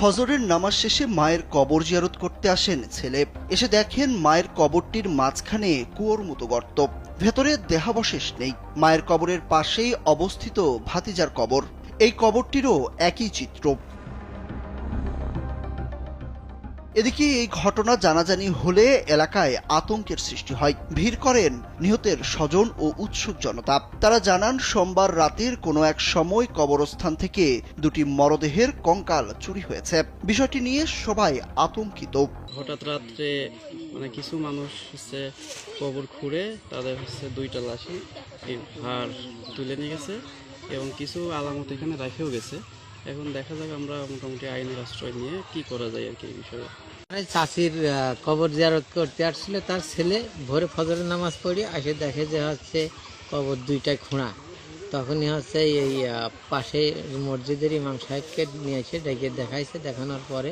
ফজরের নামাজ শেষে মায়ের কবর জিয়ারত করতে আসেন ছেলে। এসে দেখেন মায়ের কবরটির মাঝখানে কুয়োর মতো গর্ত। ভেতরে দেহাবশেষ নেই। মায়ের কবরের পাশেই অবস্থিত ভাতিজার কবর। এই কবরটিরও একই চিত্র। এদিকে এই ঘটনা জানাজানি হলে এলাকায় আতঙ্কের সৃষ্টি হয়। ভিড় করেন নিহতের স্বজন ও উৎসুক জনতা। তারা জানান, সোমবার রাতের কোনো এক সময় কবরস্থান থেকে দুটি মরদেহের কঙ্কাল চুরি হয়েছে। বিষয়টি নিয়ে সবাই আতঙ্কিত। হঠাৎ রাত্রে মানে কিছু মানুষ হচ্ছে কবর খুঁড়ে, তাদের হচ্ছে দুইটা লাশি হাড় তুলে নিয়ে গেছে এবং কিছু আলামত এখানে রেখেও গেছে। এখন দেখা যাক আমরা মোটামুটি আইনের আশ্রয় নিয়ে কি করা যায় আর কি এই বিষয়ে। চাষির কবর জিয়ারত করতে আসছিল, তার ছেলে ভোরে ফজরের নামাজ পড়ি আসে, দেখে যে হচ্ছে কবর দুইটা খোঁড়া। তখনই হচ্ছে এই পাশে মসজিদের ইমাম সাহেবকে নিয়ে এসে ডেকে দেখাইছে, দেখানোর পরে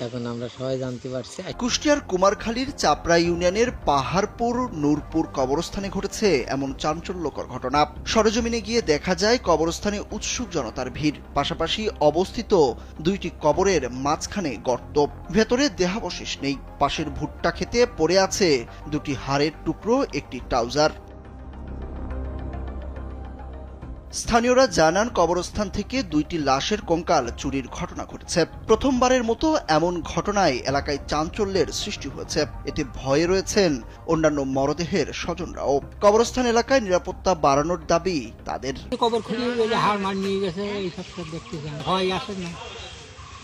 তখন আমরা সবাই জানতে পারছি। কুষ্টিয়ার কুমারখালীর চাপড়া ইউনিয়নের পাহাড়পুর নূরপুর কবরস্থানে ঘটেছে এমন চাঞ্চল্যকর ঘটনা। সরজমিনে গিয়ে দেখা যায়, কবরস্থানে উৎসুক জনতার ভিড়। পাশাপাশি অবস্থিত দুইটি কবরের মাঝখানে গর্ত। ভেতরে দেহাবশেষ নেই। পাশের ভুট্টা খেতে পড়ে আছে দুটি হাড়ের টুকরো, একটি ট্রাউজার। স্থানীয়রা জানান, কবরস্থান থেকে দুইটি লাশের কঙ্কাল চুরির ঘটনা ঘটেছে। প্রথমবারের মতো এমন ঘটনায় এলাকায় চাঞ্চল্যের সৃষ্টি হয়েছে। এতে ভয়ে রয়েছেন অন্যান্য মরদেহের স্বজনরাও। কবরস্থান এলাকায় নিরাপত্তা বাড়ানোর দাবি তাদের। কবর খুলে হাড় মার নিয়ে গেছে, এইসব সব দেখতেছি ভয় আসে না।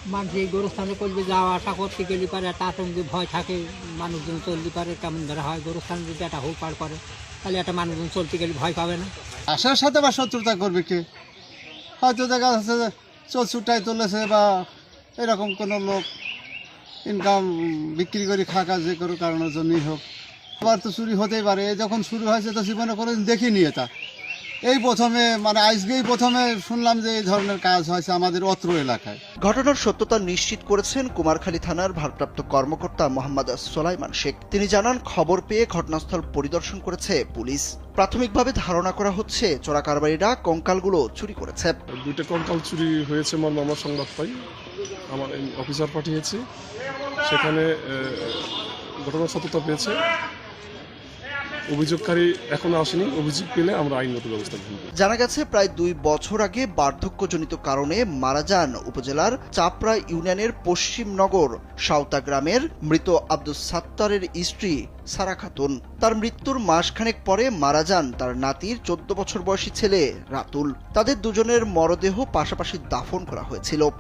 মানুষ এই গরুস্থানে করবে যাওয়া আসা করতে গেলে পারে একটা আতঙ্কে ভয় থাকে, মানুষজন চলতে পারে, কেমন ধরা হয়, গরুস্থানে যদি একটা হুড় পাড় করে, তাহলে একটা মানুষজন চলতে গেলে ভয় পাবে না। আশার সাথে বা শত্রুতা করবে কে? হয়তো দেখা যাচ্ছে চোর ছুটাই তুলেছে বা এরকম কোনো লোক ইনকাম বিক্রি করে খাকা যে কোনো কারণের জন্যই হোক। আবার তো চুরি হতেই পারে। যখন শুরু হয়েছে তো জীবনে কোনো দেখিনি এটা। এই প্রথমে মানে আজকেই প্রথমে শুনলাম যে এই ধরনের কাজ হয়েছে আমাদের অত্র এলাকায়। ঘটনার সত্যতা নিশ্চিত করেছেন কুমারখালী থানার ভারপ্রাপ্ত কর্মকর্তা মোহাম্মদ সোলাইমান শেখ। তিনি জানান খবর পেয়ে ঘটনাস্থল পরিদর্শন করেছে পুলিশ। প্রাথমিকভাবে ধারণা করা হচ্ছে চোরা কারবারিরা কঙ্কালগুলো চুরি করেছে। দুইটা কঙ্কাল চুরি হয়েছে মর্মে আমার সংবাদ পাই। আমার এই অফিসার পাঠিয়েছে। সেখানে ঘটনার সত্যতা পেয়েছে। অভিযোগকারী এখনও আসেনি। অভিযোগ পেলে আমরা আইনগত ব্যবস্থা করব। জানা গেছে, প্রায় দুই বছর আগে বার্ধক্যজনিত কারণে মারা যান উপজেলার চাপড়া ইউনিয়নের পশ্চিম নগর সাঁওতা গ্রামের মৃত আব্দুস সাত্তারের স্ত্রী সারা খাতুন। তার মৃত্যুর মাসখানেক পরে মারা যান তার নাতির চোদ্দ বছর বয়সী ছেলে রাতুল। তাদের দুজনের মরদেহ পাশাপাশি দাফন করা হয়েছিল।